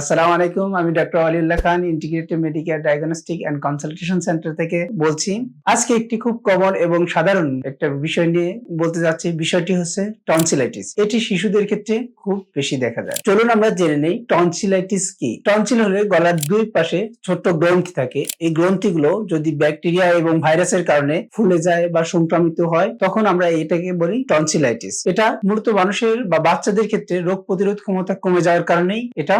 আসসালামু আলাইকুম, আমি doctor Aliullah Khan integrated medical diagnostic and consultation centre থেকে বলছি। আজকে একটি খুব কমন এবং সাধারণ একটা বিষয় নিয়ে বলতে যাচ্ছি। বিষয়টি হচ্ছে টনসিলাইটিস এটি শিশুদের ক্ষেত্রে খুব বেশি দেখা যায়। চলুন আমরা জেনে নেই টনসিলাইটিস কি। টনসিল হলে গলার দুই পাশে ছোট্ট গ্রন্থি থাকে। এই গ্রন্থিগুলো যদি ব্যাকটেরিয়া এবং ভাইরাসের কারণে ফুলে যায় বা সংক্রামিত হয়, তখন আমরা এটাকে বলি টনসিলাইটিস এটা মূলত মানুষের বা বাচ্চাদের ক্ষেত্রে রোগ প্রতিরোধ ক্ষমতা কমে যাওয়ার কারণেই এটা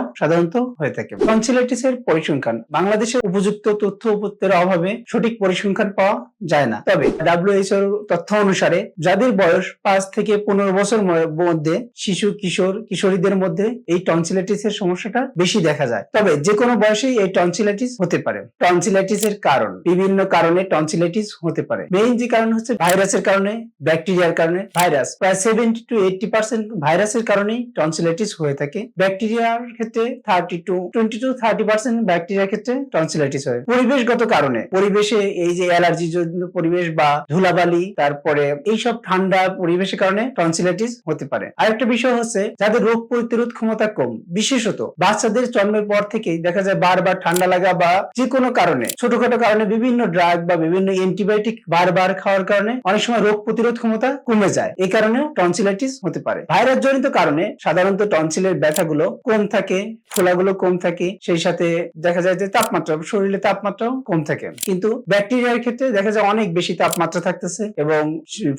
সাধারণত হয়ে থাকে। টনসিলাইটিস এর পরিসংখ্যান। বাংলাদেশে উপযুক্ত তথ্য উপত্যের অভাবে সঠিক পরিসংখ্যান পাওয়া যায় না। তবে ডাব্লিউএইচওর তথ্য অনুসারে যাদের বয়স পাঁচ থেকে পনেরো বছর মধ্যে শিশু, কিশোর, কিশোরীদের মধ্যে এই টনসিলাইটিস এর সমস্যাটা বেশি দেখা যায়। তবে যে কোনো বয়সেই এই টনসিলাইটিস হতে পারে। টনসিলাইটিস এর কারণ, বিভিন্ন কারণে টনসিলাইটিস হতে পারে। মেইন যে কারণ হচ্ছে ভাইরাসের কারণে, ব্যাকটেরিয়ার কারণে ভাইরাস। প্রায় সেভেন্টি টু এইটি পার্সেন্ট ভাইরাসের কারণেই টনসিলাইটিস হয়ে থাকে। ব্যাকটেরিয়ার ক্ষেত্রে thirty two twenty two thirty percent ব্যাকটেরিয়ার ক্ষেত্রে টনসিলাইটিস হয়। পরিবেশগত কারণে, পরিবেশে এই যে অ্যালার্জি পরিবেশ বা ধুলাবালি, তারপরে এইসব ঠান্ডা পরিবেশের কারণে টনসিলাইটিস হতে পারে। আরেকটা বিষয় হচ্ছে, যাদের রোগ প্রতিরোধ ক্ষমতা কম, বিশেষত বাচ্চাদের জন্মের পর দেখা যায় বারবার ঠান্ডা লাগা বা যে কোনো কারণে, ছোটখাটো কারণে বিভিন্ন ড্রাগ বা বিভিন্ন অ্যান্টিবায়োটিক বারবার খাওয়ার কারণে অনেক সময় রোগ প্রতিরোধ ক্ষমতা কমে যায়। এই কারণে টনসিলাইটিস হতে পারে। ভাইরাস জনিত কারণে সাধারণত টনসিলের ব্যথাগুলো কম থাকে। ফোলাগুলো কম থাকে, সেই সাথে দেখা যায় যে তাপমাত্রা, শরীরে তাপমাত্রাও কম থাকে। কিন্তু ব্যাকটেরিয়ার ক্ষেত্রে দেখা যায় অনেক বেশি তাপমাত্রা থাকতেছে এবং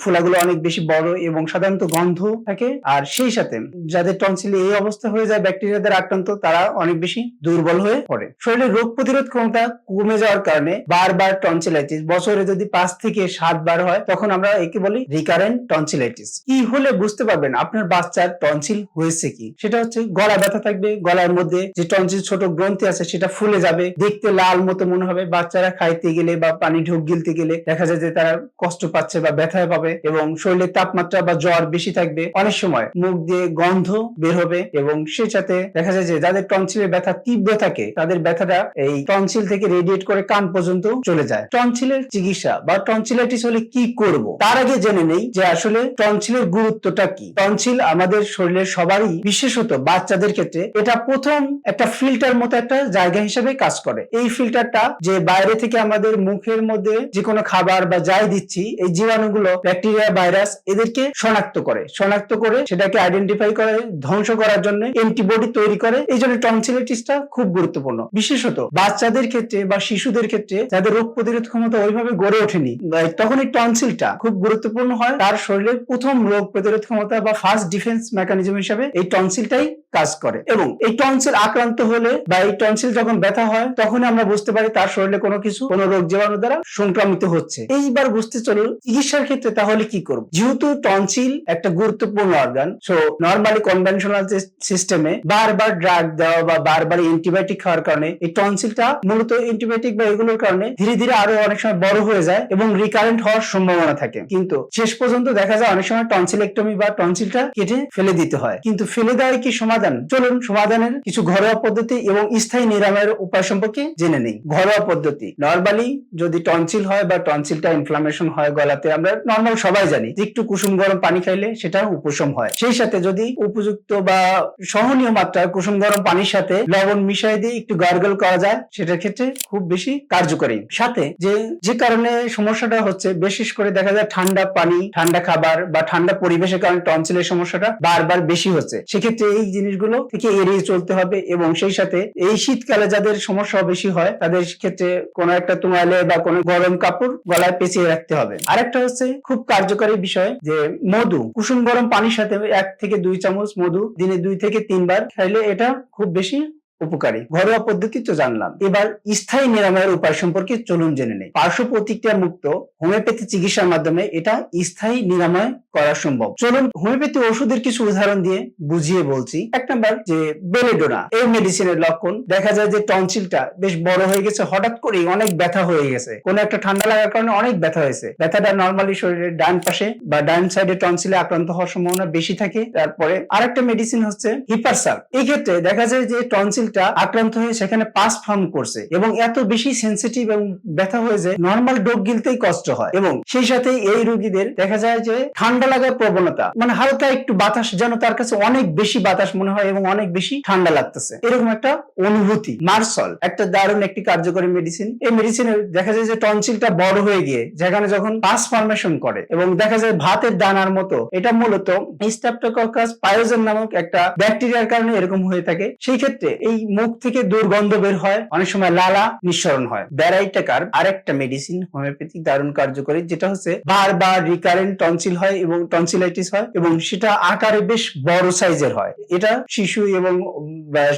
ফোলাগুলো অনেক বেশি বড় এবং সাধারণত গন্ধ থাকে। আর সেই সাথে যাদের টনসিলে এই অবস্থা হয়ে যায় ব্যাকটেরিয়া দ্বারা আক্রান্ত, তারা অনেক বেশি দুর্বল হয়ে পড়ে। শরীরের রোগ প্রতিরোধ ক্ষমতা কমে যাওয়ার কারণে বারবার টনসিলাইটিস বছরে যদি পাঁচ থেকে সাত বার হয়, তখন আমরা একে বলি রিকারেন্ট টনসিলাইটিস কি হলে বুঝতে পারবেন আপনার বাচ্চার টনসিল হয়েছে কি? সেটা হচ্ছে গলা ব্যথা থাকবে, গলার মধ্যে যে টনসিল ছোট গ্রন্থি আছে সেটা ফুলে যাবে। দেখতে লাল মতো মনে হবে। বাচ্চারা খাইতে গেলে বা পানি ঢোক গিলতে গেলে দেখা যায় যে তারা কষ্ট পাচ্ছে বা ব্যথা পাবে এবং শরীরের তাপমাত্রা বা জ্বর বেশি থাকবে। অনেক সময় মুখ দিয়ে গন্ধ বের হবে এবং সেই সাথে দেখা যায় যে যাদের টনসিলের ব্যথা তীব্র থাকে, তাদের ব্যথাটা এই টনসিল থেকে রেডিয়েট করে কান পর্যন্ত চলে যায়। টনসিলের চিকিৎসা বা টনসিলাইটিস হলে কি করব? তার আগে জেনে নেই যে আসলে টনসিলের গুরুত্বটা কি। টনসিল আমাদের শরীরের সবারই বিশেষত বাচ্চাদের ক্ষেত্রে এটা প্রথম একটা ফিল্টার মতো একটা জায়গা হিসেবে কাজ করে। এই ফিল্টারটা যে বাইরে থেকে আমাদের মুখের মধ্যে যে কোনো খাবার বা যাই দিচ্ছি, এই জীবাণুগুলো ব্যাকটেরিয়া ভাইরাস এদেরকে শনাক্ত করে। শনাক্ত করে সেটাকে আইডেন্টিফাই করে, ধ্বংস করার জন্য অ্যান্টিবডি তৈরি করে। এই জন্য টনসিলাইটিসটা খুব গুরুত্বপূর্ণ। বিশেষত বাচ্চাদের ক্ষেত্রে বা শিশুদের ক্ষেত্রে যাদের রোগ প্রতিরোধ ক্ষমতা ওইভাবে গড়ে ওঠেনি তখন এই টনসিলটা খুব গুরুত্বপূর্ণ হয়। তার শরীরের প্রথম রোগ প্রতিরোধ ক্ষমতা বা ফার্স্ট ডিফেন্স মেকানিজম হিসাবে এই টনসিলটাই কাজ করে। এবং এই টনসিল আক্রান্ত হলে বা এই টনসিল যখন ব্যথা হয় তখন আমরা বুঝতে পারি তার শরীরে কোনো কিছু, কোনো রোগ জীবাণু দ্বারা সংক্রামিত হচ্ছে। এইবার বুঝতে চলুন চিকিৎসার ক্ষেত্রে তাহলে কি করব? যেহেতু টনসিল একটা গুরুত্বপূর্ণ অর্গান সো নর্মালি কনভেনশনাল সিস্টেমে বারবার ড্রাগ দেওয়া বা বারবার অ্যান্টিবায়োটিক খাওয়ার কারণে এই টনসিলটা মূলত অ্যান্টিবায়োটিক বা এগুলোর কারণে ধীরে ধীরে আরও অনেক সময় বড় হয়ে যায় এবং রিকারেন্ট হওয়ার সম্ভাবনা থাকে। কিন্তু শেষ পর্যন্ত দেখা যায় অনেক সময় টনসিলেক্টমি বা টনসিলটা কেটে ফেলে দিতে হয়। কিন্তু ফেলে দেওয়ার কি সমাধান? চলুন সমাধানের কিছু ঘরোয়া পদ্ধতি এবং স্থায়ী নিরাময়ের উপায় সম্পর্কে জেনে নেই। ঘরোয়া পদ্ধতি নর্মালি যদি টনসিল হয় বা টনসিলটা ইনফ্লামেশন হয় গলাতে, আমরা নর্মাল সবাই জানি, একটু কুসুম গরম পানি খাইলে সেটা উপশম হয়। সেই সাথে যদি উপযুক্ত বা সহনীয় মাত্রায় কুসুম গরম পানির সাথে লবণ মিশিয়ে দিয়ে একটু গার্গল করা যায়, সেটার ক্ষেত্রে খুব বেশি কার্যকরী। সাথে যে যে কারণে সমস্যাটা হচ্ছে, বিশেষ করে দেখা যায় ঠান্ডা পানি, ঠান্ডা খাবার বা ঠান্ডা পরিবেশের কারণে টনসিলের সমস্যাটা বারবার বেশি হচ্ছে। সেক্ষেত্রে এই জিনিসগুলো থেকে এড়িয়ে চলতে হবে এবং সেই সাথে এই শীতকালে যাদের সমস্যা বেশি হয়, তাদের ক্ষেত্রে কোনো একটা তুমালে বা কোনো গরম কাপড় গলায় পেঁচিয়ে রাখতে হবে। আরেকটা হচ্ছে খুব কার্যকরী বিষয় যে মধু, কুসুম গরম পানির সাথে এক থেকে দুই চামচ মধু দিনে দুই থেকে তিনবার খাইলে এটা খুব বেশি উপকারী। ঘরোয়া পদ্ধতি তো জানলাম। এবার স্থায়ী নিরাময়ের উপায় সম্পর্কে চলুন জেনে নেই। পার্শ্ব প্রতিক্রিয়া মুক্ত হোমিওপ্যাথি চিকিৎসার মাধ্যমে এটা স্থায়ী নিরাময় করা সম্ভব। চলুন হোমিওপ্যাথি ওষুধের কিছু উদাহরণ দিয়ে বুঝিয়ে বলছি। এক নাম্বার যে বেলেডোনা, এই মেডিসিনের লক্ষণ। দেখা যায় যে টনসিলটা বেশ বড় হয়ে গেছে, হঠাৎ করেই অনেক ব্যথা হয়ে গেছে। কোনো একটা ঠান্ডা লাগার কারণে অনেক ব্যথা হয়েছে। ব্যথাটা নর্মালি শরীরের ডান পাশে বা ডান সাইডে টনসিলে আক্রান্ত হওয়ার সম্ভাবনা বেশি থাকে। তারপরে আরেকটা মেডিসিন হচ্ছে হিপারসাল এই ক্ষেত্রে দেখা যায় যে টনসিল টনসিলটা আক্রান্ত হয়ে সেখানে পাস ফর্ম করছে এবং এত বেশি সেন্সিটিভ এবং ব্যথা হয়ে যায় নর্মাল ডোক গিলতেই কষ্ট হয়। এবং সেই সাথে এই রোগীদের দেখা যায় যে ঠান্ডা লাগার প্রবণতা মানে হালকা একটু বাতাস যেন তার কাছে অনেক বেশি বাতাস মনে হয় এবং অনেক বেশি ঠান্ডা লাগতেছে। এরকম একটা অনুভূতি, মার্সল, একটা দারুণ একটি কার্যকরী মেডিসিন এই মেডিসিনে দেখা যায় যে টনসিলটা বড় হয়ে গিয়ে যেখানে যখন পাস ফর্মেশন করে এবং দেখা যায় ভাতের দানার মতো, এটা মূলত স্ট্রেপ্টোককাস পায়োজেন নামক একটা ব্যাকটেরিয়ার কারণে এরকম হয়ে থাকে। সেই ক্ষেত্রে এই মুখ থেকে দুর্গন্ধ বের হয়। অনেক সময় লালা নিঃসরণ হয়। ব্যারাইটাকার আরেকটা মেডিসিন হোমিওপ্যাথিক দারুণ কার্যকরী, যেটা হচ্ছে বারবার রিকারেন্ট টনসিল হয় এবং টনসিলাইটিস হয় এবং সেটা আকারে বেশ বড় সাইজের হয়। এটা শিশু এবং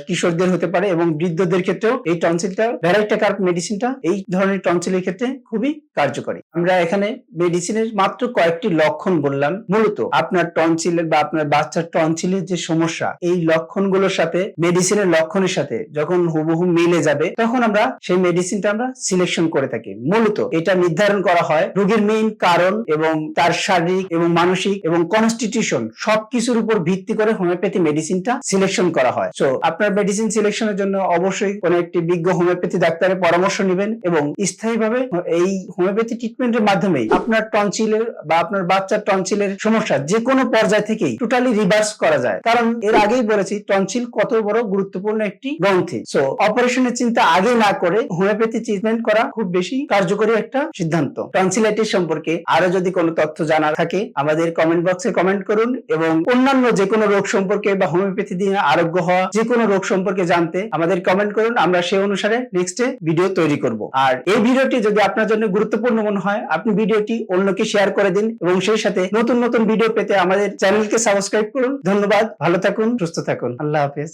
কিশোরদের হতে পারে এবং বৃদ্ধদের ক্ষেত্রেও এই টনসিলটা ভ্যারাইটাকার মেডিসিনটা এই ধরনের টনসিলের ক্ষেত্রে খুবই কার্যকরী। আমরা এখানে মেডিসিনের মাত্র কয়েকটি লক্ষণ বললাম। মূলত আপনার টনসিলের বা আপনার বাচ্চার টনসিলের যে সমস্যা, এই লক্ষণগুলোর সাথে মেডিসিনের লক্ষণের সাথে যখন হুবহু মিলে যাবে, তখন আমরা সেই মেডিসিনটা আমরা সিলেকশন করে থাকি। মূলত এটা নির্ধারণ করা হয় রোগীর মেইন কারণ এবং তার শারীরিক এবং মানসিক এবং কনস্টিটিউশন সবকিছুর উপর ভিত্তি করে হোমিওপ্যাথি মেডিসিনটা সিলেকশন করা হয়। সো আপনার মেডিসিন সিলেকশনের জন্য অবশ্যই কোনো একটি বিজ্ঞ হোমিওপ্যাথি ডাক্তারের পরামর্শ নেবেন এবং স্থায়ীভাবে এই হোমিওপ্যাথি ট্রিটমেন্টের মাধ্যমেই আপনার টনসিলের বা আপনার বাচ্চার টনসিলের সমস্যা যে কোনো পর্যায় থেকেই টোটালি রিভার্স করা যায়। কারণ এর আগেই বলেছি টনসিল কত বড় গুরুত্বপূর্ণ গ্রন্থি সো অপারেশনের চিন্তা আগে না করে হোমিওপ্যাথি ট্রিটমেন্ট করা খুব বেশি কার্যকরী একটা সিদ্ধান্ত। টনসিলাইটিস সম্পর্কে আরও যদি কোনো তথ্য জানার থাকে, আমাদের কমেন্ট বক্সে কমেন্ট করুন এবং অন্যান্য যে কোনো রোগ সম্পর্কে বা হোমিওপ্যাথি দিয়ে আরোগ্য হওয়া যে কোনো রোগ সম্পর্কে জানতে আমাদের কমেন্ট করুন, আমরা সেই অনুসারে নেক্সটে ভিডিও তৈরি করব। আর এই ভিডিওটি যদি আপনার জন্য গুরুত্বপূর্ণ মনে হয়, আপনি ভিডিওটি অন্যকে শেয়ার করে দিন এবং সেই সাথে নতুন নতুন ভিডিও পেতে আমাদের চ্যানেলকে সাবস্ক্রাইব করুন। ধন্যবাদ, ভালো থাকুন, সুস্থ থাকুন। আল্লাহ হাফেজ।